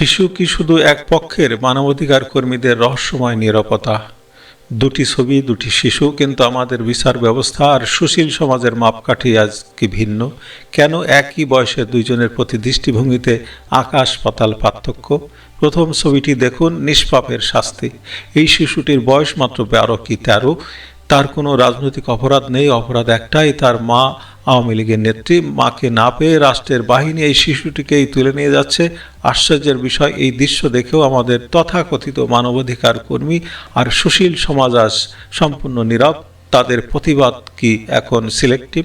শিশু কি শুধু এক পক্ষের মানবাধিকার কর্মীদের রহস্যময় নিরাপত্তা? দুটি ছবি, দুটি শিশু, কিন্তু আমাদের বিচার ব্যবস্থা আর সুশীল সমাজের মাপকাঠি আজ কি ভিন্ন? কেন একই বয়সের দুইজনের প্রতি দৃষ্টিভঙ্গিতে আকাশ পাতাল পার্থক্য? প্রথম ছবিটি দেখুন, নিষ্পাপের শাস্তি। এই শিশুটির বয়স মাত্র বারো কি তেরো? তার কোনো রাজনৈতিক অপরাধ নেই, অপরাধ একটাই, তার মা আওয়ামী লীগের নেত্রী, মাকে না পেয়ে রাষ্ট্রের বাহিনী এই শিশুটিকেই তুলে নিয়ে যাচ্ছে। আশ্চর্যের বিষয়, এই দৃশ্য দেখেও আমাদের তথাকথিত মানবাধিকার কর্মী আর সুশীল সমাজ আজ সম্পূর্ণ নীরব। তাদের প্রতিবাদ কি এখন সিলেক্টিভ?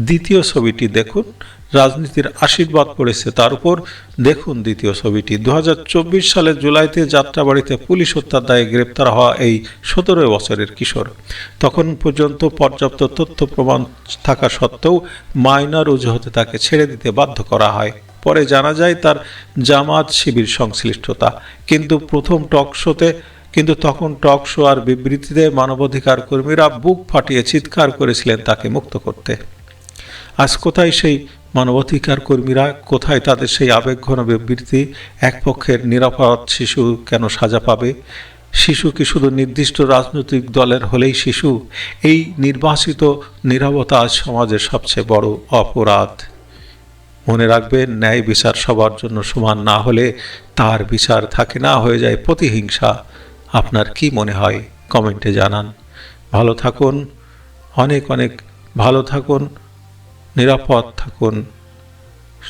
দ্বিতীয় ছবিটি দেখুন। রাজনীতির আশীর্বাদ পড়েছে তার উপর। দেখুন দ্বিতীয় ছবিটি। দু হাজার চব্বিশ সালের জুলাইতে যাত্রাবাড়িতে পুলিশ হত্যার দায়ে গ্রেপ্তার হওয়া এই সতেরো বছরের কিশোর। তখন পর্যন্ত পর্যাপ্ত তথ্য প্রমাণ থাকা সত্ত্বেও মাইনর অজুহাতে তাকে ছেড়ে দিতে বাধ্য করা হয়। পরে জানা যায় তার জামাত শিবির সংশ্লিষ্টতা। কিন্তু প্রথম টক শোতে কিন্তু তখন টক শো আর বিবৃতিতে মানবাধিকার কর্মীরা বুক ফাটিয়ে চিৎকার করেছিলেন তাকে মুক্ত করতে। আজ কোথায় সেই মানবাধিকার কর্মীরা, কোথায় তাদের সেই আবেগঘন বিবৃতি, এক পক্ষের নিরাপদ শিশু কেন সাজা পাবে? শিশু কি শুধু নির্দিষ্ট রাজনৈতিক দলের হলেই শিশু? এই নির্বাসিত নিরবতা আজ সমাজের সবচেয়ে বড় অপরাধ। মনে রাখবেন ন্যায় বিচার সবার জন্য সমান না হলে তার বিচার থাকে না, হয়ে যায় প্রতিহিংসা। আপনার কি মনে হয়? কমেন্টে জানান। ভালো থাকুন, অনেক অনেক ভালো থাকুন, নিরাপদ থাকুন,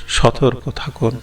সতর্ক থাকুন।